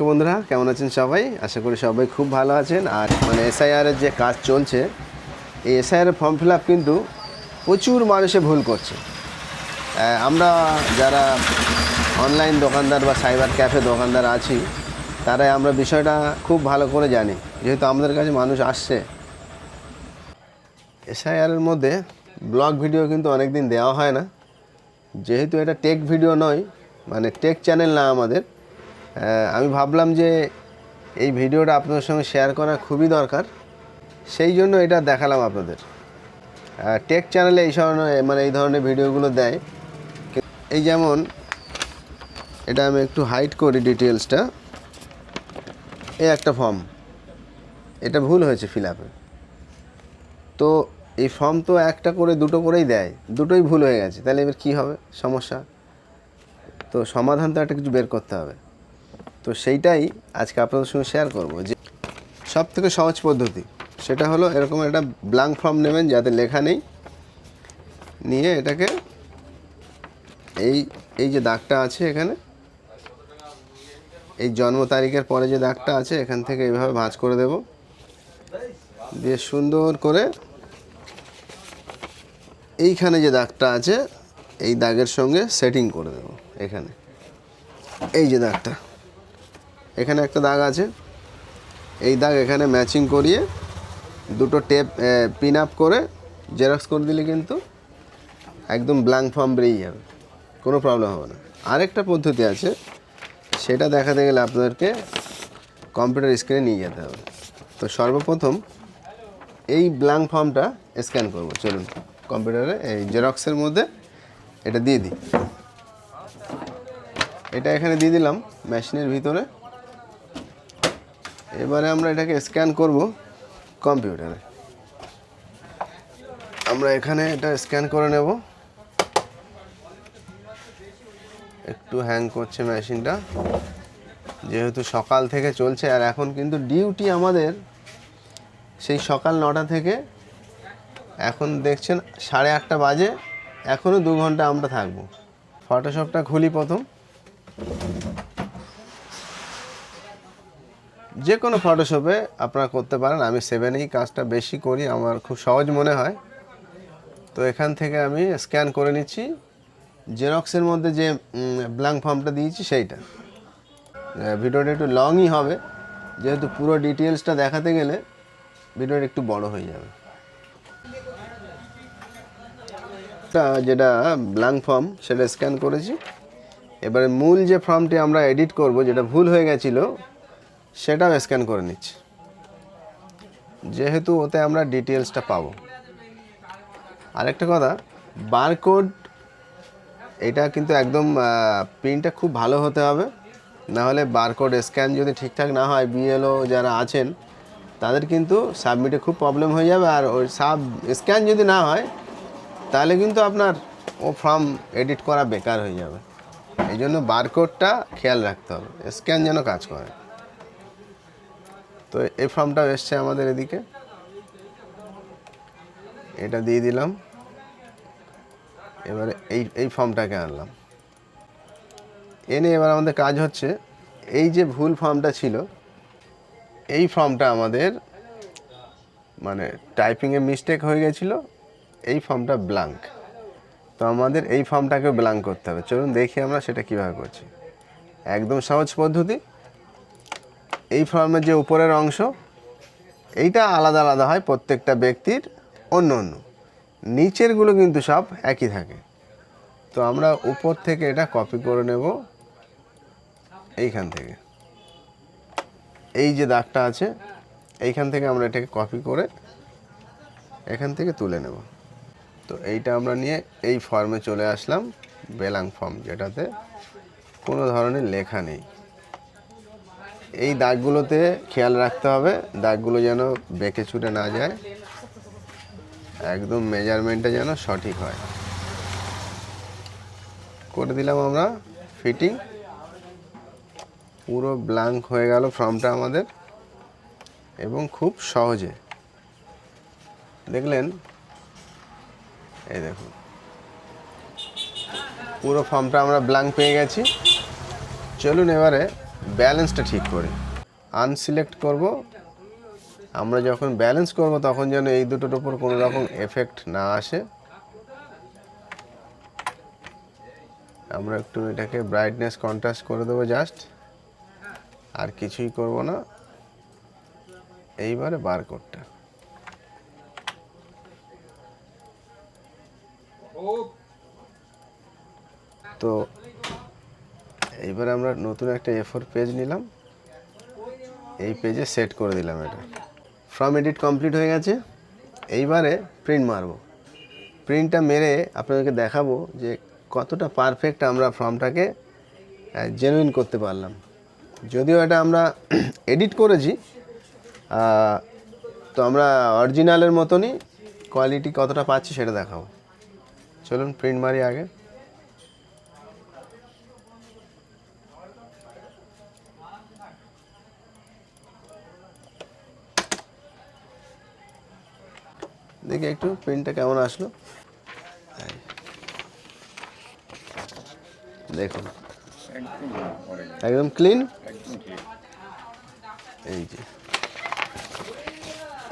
তো বন্ধুরা, কেমন আছেন সবাই? আশা করি সবাই খুব ভালো আছেন। আর মানে এসআইআরের যে কাজ চলছে, এই এসআইআর ফর্ম ফিল আপ কিন্তু প্রচুর মানুষে ভুল করছে। আমরা যারা অনলাইন দোকানদার বা সাইবার ক্যাফে দোকানদার আছি, তারাই আমরা বিষয়টা খুব ভালো করে জানি। যেহেতু আমাদের কাছে মানুষ আসছে। এসআইআরের মধ্যে ব্লগ ভিডিও কিন্তু অনেক দিন দেওয়া হয় না। যেহেতু এটা টেক ভিডিও নয় মানে টেক চ্যানেল না আমাদের আমি ভাবলাম যে এই ভিডিওটা আপনাদের সঙ্গে শেয়ার করা খুবই দরকার। সেই জন্য এটা দেখালাম আপনাদের। টেক চ্যানেলে এই ধরনের মানে এই ধরনের ভিডিওগুলো দেয়। এই যেমন, এটা আমি একটু হাইড করি ডিটেলসটা এই একটা ফর্ম এটা ভুল হয়েছে ফিল আপে তো এই ফর্ম তো একটা করে, দুটো করেই দেয়। দুটোই ভুল হয়ে গেছে। তাহলে এবার কী হবে? সমস্যা? তো সমাধান তো একটা কিছু বের করতে হবে। তো সেইটাই আজকে আপনাদের সঙ্গে শেয়ার করব যে সব থেকে সহজ পদ্ধতি, সেটা হলো এরকম একটা ব্ল্যাঙ্ক ফর্ম নেবেন যাতে লেখা নেই। নিয়ে এটাকে এই এই যে দাগটা আছে এখানে, এই জন্ম তারিখের পরে যে দাগটা আছে এখান থেকে এইভাবে ভাঁজ করে দেব। দিয়ে সুন্দর করে এইখানে যে দাগটা আছে, এই দাগের সঙ্গে সেটিং করে দেব, এখানে। এই যে দাগটা। এখানে একটা দাগ আছে। এই দাগ এখানে ম্যাচিং করিয়ে দুটো টেপ পিন আপ করে জেরক্স করে দিলে কিন্তু একদম ব্ল্যাঙ্ক ফর্ম বেরিয়ে যাবে। কোনো প্রবলেম হবে না। আরেকটা পদ্ধতি আছে, সেটা দেখাতে গেলে আপনাদেরকে কম্পিউটার স্ক্রিনে নিয়ে যেতে হবে। তো সর্বপ্রথম এই ব্ল্যাঙ্ক ফর্মটা স্ক্যান করব। চলুন, কম্পিউটারে এই জেরক্সের মধ্যে এটা দিয়ে দিই। এটা এখানে দিয়ে দিলাম, মেশিনের ভিতরে। এবারে আমরা এটাকে স্ক্যান করব কম্পিউটারে। আমরা এখানে এটা স্ক্যান করে নেব। একটু হ্যাং করছে মেশিনটা। যেহেতু সকাল থেকে চলছে, আর এখন কিন্তু ডিউটি আমাদের সেই সকাল নটা থেকে। এখন দেখছেন সাড়ে আটটা বাজে এখনও দু ঘণ্টা আমরা থাকব। ফটোশপটা খুলি প্রথম। যে কোনো ফটোশপে আপনারা করতে পারেন। আমি সেভেনেই কাজটা বেশি করি, আমার খুব সহজ মনে হয়। তো এখান থেকে আমি স্ক্যান করে নিচ্ছি। জেরক্সের মধ্যে যে ব্ল্যাঙ্ক ফর্মটা দিয়েছি, সেইটা। ভিডিওটা একটু লংই হবে। যেহেতু পুরো ডিটেলসটা দেখাতে গেলে ভিডিওটা একটু বড় হয়ে যাবে। যেটা ব্ল্যাঙ্ক ফর্ম সেটা স্ক্যান করেছি। এবারে মূল যে ফর্মটি আমরা এডিট করব, যেটা ভুল হয়ে গেছিল সেটাও স্ক্যান করে নিচ্ছি। যেহেতু ওতে আমরা ডিটেলসটা পাবো। আরেকটা কথা বারকোড এটা কিন্তু একদম প্রিন্টটা খুব ভালো হতে হবে। না হলে বারকোড স্ক্যান যদি ঠিকঠাক না হয় বিএলও যারা আছেন, তাদের কিন্তু সাবমিটে খুব প্রবলেম হয়ে যাবে। আর ওই সাব স্ক্যান যদি না হয়, তাহলে কিন্তু আপনার ও ফর্ম এডিট করা বেকার হয়ে যাবে। এই জন্য বারকোডটা খেয়াল রাখতে হবে। স্ক্যান যেন কাজ করে। তো এই ফর্মটাও এসছে আমাদের এদিকে। এটা দিয়ে দিলাম। এবারে এই এই ফর্মটাকে আনলাম। এনে এবার আমাদের কাজ হচ্ছে, এই যে ভুল ফর্মটা ছিল, এই ফর্মটা আমাদের মানে টাইপিংয়ে মিস্টেক হয়ে গেছিল, এই ফর্মটা ব্ল্যাঙ্ক তো আমাদের এই ফর্মটাকে ব্ল্যাঙ্ক করতে হবে। চলুন দেখি আমরা সেটা কীভাবে করছি। একদম সহজ পদ্ধতি। এই ফর্মের যে উপরের অংশ, এইটা আলাদা আলাদা হয় প্রত্যেকটা ব্যক্তির অন্য অন্য। নিচেরগুলো কিন্তু সব একই থাকে। তো আমরা উপর থেকে এটা কপি করে নেব এইখান থেকে। এই যে দাগটা আছে, এইখান থেকে আমরা এটাকে কপি করে এখান থেকে তুলে নেব। তো এইটা আমরা নিয়ে এই ফর্মে চলে আসলাম বেলাং ফর্ম যেটাতে কোনো ধরনের লেখা নেই। এই দাগগুলোতে খেয়াল রাখতে হবে, দাগগুলো যেন বেঁকে ছুটে না যায়। একদম মেজারমেন্টটা যেন সঠিক হয়। করে দিলাম আমরা ফিটিং পুরো ব্ল্যাঙ্ক হয়ে গেল ফর্মটা আমাদের, এবং খুব সহজে। দেখলেন? এই দেখুন। পুরো ফর্মটা আমরা ব্ল্যাঙ্ক পেয়ে গেছি। চলুন এবারে ব্যালেন্সটা ঠিক করি। আনসিলেক্ট করব। আমরা যখন ব্যালেন্স করব, তখন যেন এই দুটোর উপর কোনো রকম এফেক্ট না আসে। আমরা একটু এটাকে ব্রাইটনেস কন্ট্রাস্ট করে দেবো জাস্ট আর কিছুই করব না। এইবারে বার কোডটা তো এইবারে আমরা নতুন একটা এফোর পেজ নিলাম। এই পেজে সেট করে দিলাম এটা। ফ্রম এডিট কমপ্লিট হয়ে গেছে। এইবারে প্রিন্ট মারবো। প্রিন্টটা মেরে আপনাদেরকে দেখাবো যে কতটা পারফেক্ট আমরা ফর্মটাকে জেনুইন করতে পারলাম। যদিও এটা আমরা এডিট করেছি তো আমরা অরিজিনালের মতনই কোয়ালিটি কতটা পাচ্ছি সেটা দেখাবো। চলুন প্রিন্ট মারি আগে। দেখি একটু প্রিন্টটা কেমন আসলো। দেখুন। একদম ক্লিন এই যে।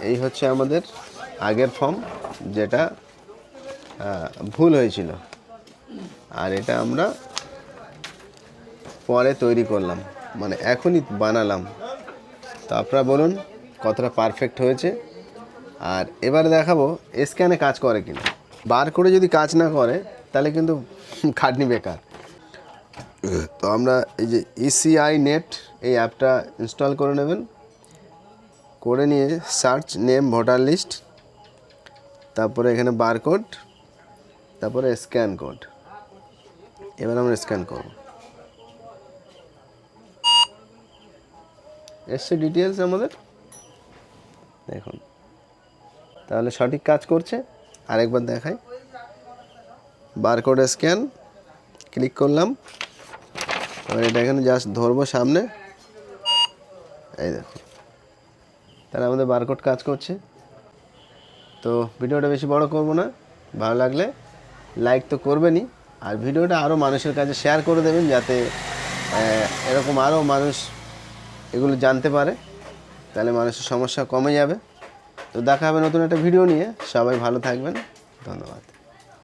এই হচ্ছে আমাদের আগের ফর্ম যেটা ভুল হয়েছিল। আর এটা আমরা পরে তৈরি করলাম। মানে এখনই বানালাম। তো আপনারা বলুন, কতটা পারফেক্ট হয়েছে। আর এবারে দেখাবো স্ক্যানে কাজ করে কিনা। বার করে যদি কাজ না করে, তাহলে কিন্তু খাটনি বেকার। তো আমরা এই যে ইসিআই নেট এই অ্যাপটা ইনস্টল করে নেবেন। করে নিয়ে সার্চ নেম ভোটার লিস্ট তারপরে এখানে বারকোড তারপরে স্ক্যান কোড এবার আমরা স্ক্যান করব। এসছে ডিটেলস আমাদের। দেখুন। তাহলে সঠিক কাজ করছে। আরেকবার দেখাই। Barcode scan. ক্লিক করলাম। এবার এটা এখানে জাস্ট ধরবো সামনে। এই দেখো। তাহলে আমাদের বারকোড কাজ করছে। তো ভিডিওটা বেশি বড় করব না। ভালো লাগলে লাইক তো করবেনই। আর ভিডিওটা আরও মানুষের কাছে শেয়ার করে দেবেন যাতে এরকম আরও মানুষ এগুলো জানতে পারে। তাহলে মানুষের সমস্যা কমে যাবে। তো দেখা হবে নতুন একটা ভিডিও নিয়ে। সবাই ভালো থাকবেন। ধন্যবাদ।